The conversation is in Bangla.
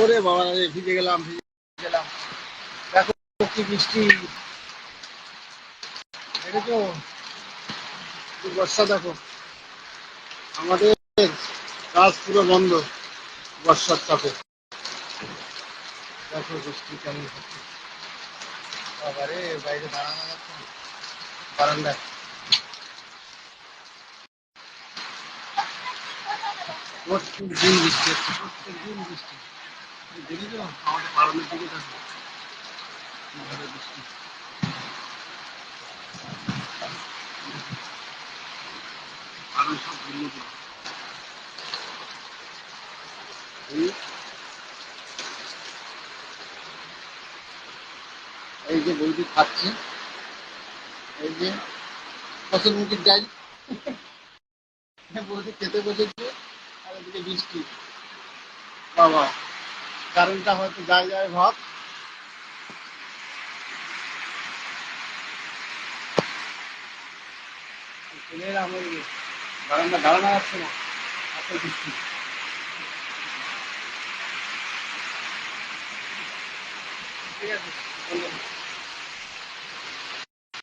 ওরে বাবা রে ভিজে গেলাম ভিজে গেলাম। দেখো কি বৃষ্টি। দেখেছ? বর্ষা, দেখো। আমাদের কাজ পুরো বন্ধ, বর্ষার চাপে। দেখো বৃষ্টি কেমন হচ্ছে। বাবারে বাইরে দাঁড়ানো যাচ্ছে বারান্দায়। প্রত্যেক দিন বৃষ্টি প্রত্যেক দিন বৃষ্টি। বারান্দার দিকে এই যে বৌদি খাচ্ছে এই যে ফসল মুখির ডাল। বৌদি খেতে বসেছে। আর এদিকে বৃষ্টি। বাবা। কারেন্টটা হয়তো যায় যায় ভাব। চলে এলাম ওই বারান্দা দাঁড়ানো যাচ্ছে না। এত বৃষ্টি ঠিক আছে।